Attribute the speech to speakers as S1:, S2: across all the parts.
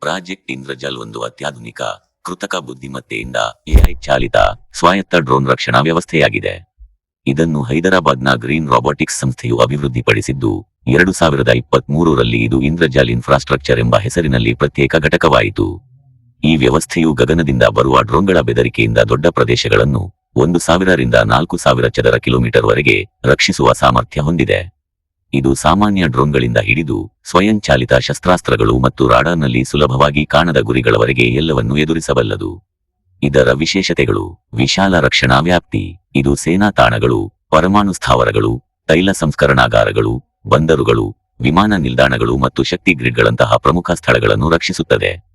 S1: Project ಇಂದ್ರಜಲ್ ಒಂದು ಅತ್ಯಾಧುನಿಕ, ಕೃತಕ ಬುದ್ಧಿಮತ್ತೆಯಿಂದ ಎಐ ಚಾಲಿತ, ಸ್ವಾಯತ್ತ ಡ್ರೋನ್ ರಕ್ಷಣಾ ವ್ಯವಸ್ಥೆಯಾಗಿದೆ. ಇದನ್ನು ಹೈದರಾಬಾದ್ನ ಗ್ರೀನ್ ರಾಬೋಟಿಕ್ಸ್ ಸಂಸ್ಥೆಯು ಅಭಿವೃದ್ಧಿಪಡಿಸಿದ್ದು, ಎರಡು ಸಾವಿರದ ಇಪ್ಪತ್ಮೂರರಲ್ಲಿ ಇದು ಇಂದ್ರಜಾಲ್ ಇನ್ಫ್ರಾಸ್ಟ್ರಕ್ಚರ್ ಎಂಬ ಹೆಸರಿನಲ್ಲಿ ಪ್ರತ್ಯೇಕ ಘಟಕವಾಯಿತು. ಈ ವ್ಯವಸ್ಥೆಯು ಗಗನದಿಂದ ಬರುವ ಡ್ರೋನ್ಗಳ ಬೆದರಿಕೆಯಿಂದ ದೊಡ್ಡ ಪ್ರದೇಶಗಳನ್ನು ಒಂದು ಸಾವಿರರಿಂದ ನಾಲ್ಕು ಸಾವಿರ ಚದರ ಕಿಲೋಮೀಟರ್ ವರೆಗೆ ರಕ್ಷಿಸುವ ಸಾಮರ್ಥ್ಯ ಹೊಂದಿದೆ. ಇದು ಸಾಮಾನ್ಯ ಡ್ರೋನ್ಗಳಿಂದ ಹಿಡಿದು ಸ್ವಯಂಚಾಲಿತ ಶಸ್ತ್ರಾಸ್ತ್ರಗಳು ಮತ್ತು ರಾಡಾರ್ನಲ್ಲಿ ಸುಲಭವಾಗಿ ಕಾಣದ ಗುರಿಗಳವರೆಗೆ ಎಲ್ಲವನ್ನೂ ಎದುರಿಸಬಲ್ಲದು. ಇದರ ವಿಶೇಷತೆಗಳು, ವಿಶಾಲ ರಕ್ಷಣಾ ವ್ಯಾಪ್ತಿ, ಇದು ಸೇನಾ ತಾಣಗಳು, ಪರಮಾಣು ಸ್ಥಾವರಗಳು, ತೈಲ ಸಂಸ್ಕರಣಾಗಾರಗಳು, ಬಂದರುಗಳು, ವಿಮಾನ ನಿಲ್ದಾಣಗಳು ಮತ್ತು ಶಕ್ತಿ ಗ್ರಿಡ್ಗಳಂತಹ ಪ್ರಮುಖ ಸ್ಥಳಗಳನ್ನು ರಕ್ಷಿಸುತ್ತದೆ.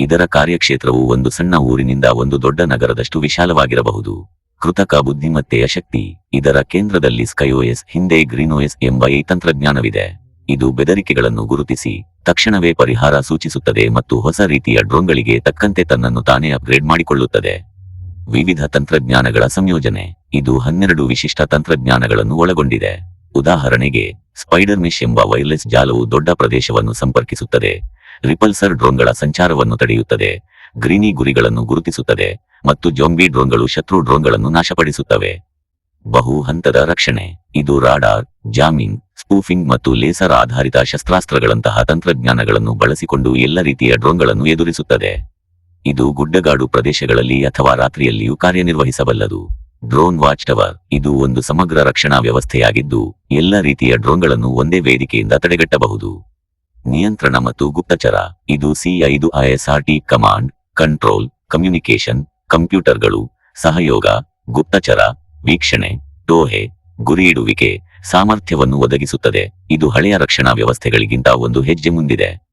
S1: ಇದರ ಕಾರ್ಯಕ್ಷೇತ್ರವು ಒಂದು ಸಣ್ಣ ಊರಿನಿಂದ ಒಂದು ದೊಡ್ಡ ನಗರದಷ್ಟು ವಿಶಾಲವಾಗಿರಬಹುದು. ಕೃತಕ ಬುದ್ಧಿಮತ್ತೆಯ ಶಕ್ತಿ ಇದರ ಕೇಂದ್ರದಲ್ಲಿ ಸ್ಕೈಒಎಸ್ ಹಿಂದೆ ಗ್ರೀನ್ಒಎಸ್ ಎಂಬ ಈ ತಂತ್ರಜ್ಞಾನವಿದೆ. ಇದು ಬೆದರಿಕೆಗಳನ್ನು ಗುರುತಿಸಿ, ತಕ್ಷಣವೇ ಪರಿಹಾರ ಸೂಚಿಸುತ್ತದೆ ಮತ್ತು ಹೊಸ ರೀತಿಯ ಡ್ರೋನ್ಗಳಿಗೆ ತಕ್ಕಂತೆ ತನ್ನನ್ನು ತಾನೇ ಅಪ್ಗ್ರೇಡ್ ಮಾಡಿಕೊಳ್ಳುತ್ತದೆ. ವಿವಿಧ ತಂತ್ರಜ್ಞಾನಗಳ ಸಂಯೋಜನೆ. ಇದು ಹನ್ನೆರಡು ವಿಶಿಷ್ಟ ತಂತ್ರಜ್ಞಾನಗಳನ್ನು ಒಳಗೊಂಡಿದೆ. ಉದಾಹರಣೆಗೆ ಸ್ಪೈಡರ್ ಮಿಶ್ ಎಂಬ ವೈರ್ಲೆಸ್ ಜಾಲವು ದೊಡ್ಡ ಪ್ರದೇಶವನ್ನು ಸಂಪರ್ಕಿಸುತ್ತದೆ. ರಿಪಲ್ಸರ್ ಡ್ರೋನ್ಗಳ ಸಂಚಾರವನ್ನು ತಡೆಯುತ್ತದೆ. ಗ್ರೀನಿ ಗುರಿಗಳನ್ನು ಗುರುತಿಸುತ್ತದೆ ಮತ್ತು ಜೊಂಬಿ ಡ್ರೋನ್ಗಳು ಶತ್ರು ಡ್ರೋನ್ಗಳನ್ನು ನಾಶಪಡಿಸುತ್ತವೆ. ಬಹು ಹಂತದ ರಕ್ಷಣೆ. ಇದು ರಾಡಾರ್, ಜಾಮಿಂಗ್, ಸ್ಪೂಫಿಂಗ್ ಮತ್ತು ಲೇಸರ್ ಆಧಾರಿತ ಶಸ್ತ್ರಾಸ್ತ್ರಗಳಂತಹ ತಂತ್ರಜ್ಞಾನಗಳನ್ನು ಬಳಸಿಕೊಂಡು ಎಲ್ಲ ರೀತಿಯ ಡ್ರೋನ್ಗಳನ್ನು ಎದುರಿಸುತ್ತದೆ. ಇದು ಗುಡ್ಡಗಾಡು ಪ್ರದೇಶಗಳಲ್ಲಿ ಅಥವಾ ರಾತ್ರಿಯಲ್ಲಿಯೂ ಕಾರ್ಯನಿರ್ವಹಿಸಬಲ್ಲದು. ಡ್ರೋನ್ ವಾಚ್ ಟವರ್ ಇದು ಒಂದು ಸಮಗ್ರ ರಕ್ಷಣಾ ವ್ಯವಸ್ಥೆಯಾಗಿದ್ದು, ಎಲ್ಲ ರೀತಿಯ ಡ್ರೋನ್ಗಳನ್ನು ಒಂದೇ ವೇದಿಕೆಯಿಂದ ತಡೆಗಟ್ಟಬಹುದು. ನಿಯಂತ್ರಣ ಮತ್ತು ಗುಪ್ತಚರ, ಇದು ಸಿ ಐದು ಐಎಸ್ಆರ್ಟಿ ಕಮಾಂಡ್, ಕಂಟ್ರೋಲ್ ಕಮ್ಯುನಿಕೇಶನ್ ಕಂಪ್ಯೂಟರ್ಗಳು, ಸಹಯೋಗ, ಗುಪ್ತಚರ, ವೀಕ್ಷಣೆ, ಟೋಹೆ ಗುರಿಯಿಡುವಿಕೆ ಸಾಮರ್ಥ್ಯವನ್ನು ಒದಗಿಸುತ್ತದೆ. ಇದು ಹಳೆಯ ರಕ್ಷಣಾ ವ್ಯವಸ್ಥೆಗಳಿಗಿಂತ ಒಂದು ಹೆಜ್ಜೆ ಮುಂದಿದೆ.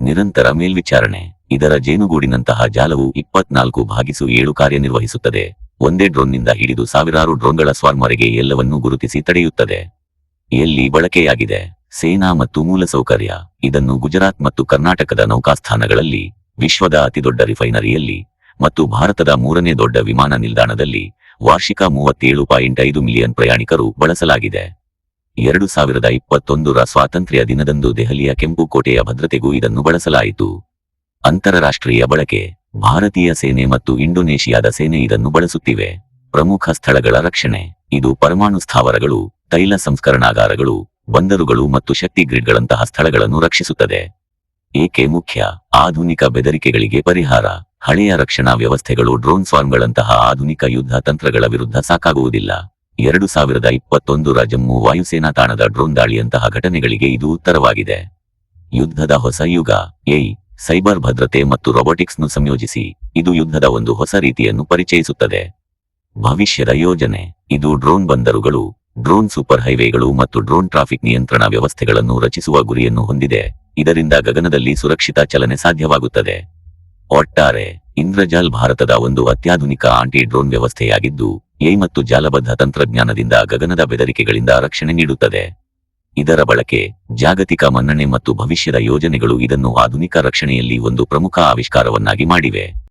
S1: ನಿರಂತರ ಮೇಲ್ವಿಚಾರಣೆ. ಇದರ ಜೇನುಗೂಡಿನಂತಹ ಜಾಲವು ಇಪ್ಪತ್ನಾಲ್ಕು ಭಾಗಿಸು ಏಳು ಕಾರ್ಯನಿರ್ವಹಿಸುತ್ತದೆ. ಒಂದೇ ಡ್ರೋನ್ನಿಂದ ಹಿಡಿದು ಸಾವಿರಾರು ಡ್ರೋನ್ಗಳ ಸ್ವಾರ್ಮರೆಗೆ ಎಲ್ಲವನ್ನೂ ಗುರುತಿಸಿ ತಡೆಯುತ್ತದೆ. ಎಲ್ಲಿ ಬಳಕೆಯಾಗಿದೆ? ಸೇನಾ ಮತ್ತು ಮೂಲಸೌಕರ್ಯ, ಇದನ್ನು ಗುಜರಾತ್ ಮತ್ತು ಕರ್ನಾಟಕದ ನೌಕಾಸ್ಥಾನಗಳಲ್ಲಿ, ವಿಶ್ವದ ಅತಿದೊಡ್ಡ ರಿಫೈನರಿಯಲ್ಲಿ ಮತ್ತು ಭಾರತದ ಮೂರನೇ ದೊಡ್ಡ ವಿಮಾನ ನಿಲ್ದಾಣದಲ್ಲಿ ವಾರ್ಷಿಕ ಮೂವತ್ತೇಳು ಪಾಯಿಂಟ್ ಐದು ಮಿಲಿಯನ್ ಪ್ರಯಾಣಿಕರು ಬಳಸಲಾಗಿದೆ. ಎರಡು ಸಾವಿರದ ಇಪ್ಪತ್ತೊಂದರ ಸ್ವಾತಂತ್ರ್ಯ ದಿನದಂದು ದೆಹಲಿಯ ಕೆಂಪು ಕೋಟೆಯ ಭದ್ರತೆಗೂ ಇದನ್ನು ಬಳಸಲಾಯಿತು. ಅಂತಾರಾಷ್ಟ್ರೀಯ ಬಳಕೆ, ಭಾರತೀಯ ಸೇನೆ ಮತ್ತು ಇಂಡೋನೇಷಿಯಾದ ಸೇನೆ ಇದನ್ನು ಬಳಸುತ್ತಿವೆ. ಪ್ರಮುಖ ಸ್ಥಳಗಳ ರಕ್ಷಣೆ, ಇದು ಪರಮಾಣು ಸ್ಥಾವರಗಳು, ತೈಲ ಸಂಸ್ಕರಣಾಗಾರಗಳು ಬಂದರುಗಳು ಮತ್ತು ಶಕ್ತಿ ಗ್ರಿಡ್ಗಳಂತಹ ಸ್ಥಳಗಳನ್ನು ರಕ್ಷಿಸುತ್ತದೆ. ಏಕೆ ಮುಖ್ಯ? ಆಧುನಿಕ ಬೆದರಿಕೆಗಳಿಗೆ ಪರಿಹಾರ. ಹಳೆಯ ರಕ್ಷಣಾ ವ್ಯವಸ್ಥೆಗಳು ಡ್ರೋನ್ ಫಾರ್ಮ್ಗಳಂತಹ ಆಧುನಿಕ ಯುದ್ಧ ತಂತ್ರಗಳ ವಿರುದ್ಧ ಸಾಕಾಗುವುದಿಲ್ಲ. ಎರಡು ಸಾವಿರದ ಇಪ್ಪತ್ತೊಂದರ ಜಮ್ಮು ವಾಯುಸೇನಾ ತಾಣದ ಡ್ರೋನ್ ದಾಳಿಯಂತಹ ಘಟನೆಗಳಿಗೆ ಇದು ಉತ್ತರವಾಗಿದೆ. ಯುದ್ಧದ ಹೊಸ ಯುಗ. ಎಯ್ ಸೈಬರ್ ಭದ್ರತೆ ಮತ್ತು ರೊಬೊಟಿಕ್ಸ್ನು ಸಂಯೋಜಿಸಿ. ಇದು ಯುದ್ಧದ ಒಂದು ಹೊಸ ರೀತಿಯನ್ನು ಪರಿಚಯಿಸುತ್ತದೆ. ಭವಿಷ್ಯದ ಯೋಜನೆ. ಇದು ಡ್ರೋನ್ ಬಂದರುಗಳು ಡ್ರೋನ್ ಸೂಪರ್ ಹೈವೇಗಳು ಮತ್ತು ಡ್ರೋನ್ ಟ್ರಾಫಿಕ್ ನಿಯಂತ್ರಣ ವ್ಯವಸ್ಥೆಗಳನ್ನು ರಚಿಸುವ ಗುರಿಯನ್ನು ಹೊಂದಿದೆ. ಇದರಿಂದ ಗಗನದಲ್ಲಿ ಸುರಕ್ಷಿತ ಚಲನೆ ಸಾಧ್ಯವಾಗುತ್ತದೆ. ಒಟ್ಟಾರೆ, ಇಂದ್ರಜಾಲ್ ಭಾರತದ ಒಂದು ಅತ್ಯಾಧುನಿಕ ಆಂಟಿ ಡ್ರೋನ್ ವ್ಯವಸ್ಥೆಯಾಗಿದ್ದು, ಎ ಮತ್ತು ಜಾಲಬದ್ಧ ತಂತ್ರಜ್ಞಾನದಿಂದ ಗಗನದ ಬೆದರಿಕೆಗಳಿಂದ ರಕ್ಷಣೆ ನೀಡುತ್ತದೆ. ಇದರ ಬಳಕೆ ಜಾಗತಿಕ ಮನ್ನಣೆ ಮತ್ತು ಭವಿಷ್ಯದ ಯೋಜನೆಗಳು ಇದನ್ನು ಆಧುನಿಕ ರಕ್ಷಣೆಯಲ್ಲಿ ಒಂದು ಪ್ರಮುಖ ಆವಿಷ್ಕಾರವನ್ನಾಗಿ ಮಾಡಿವೆ.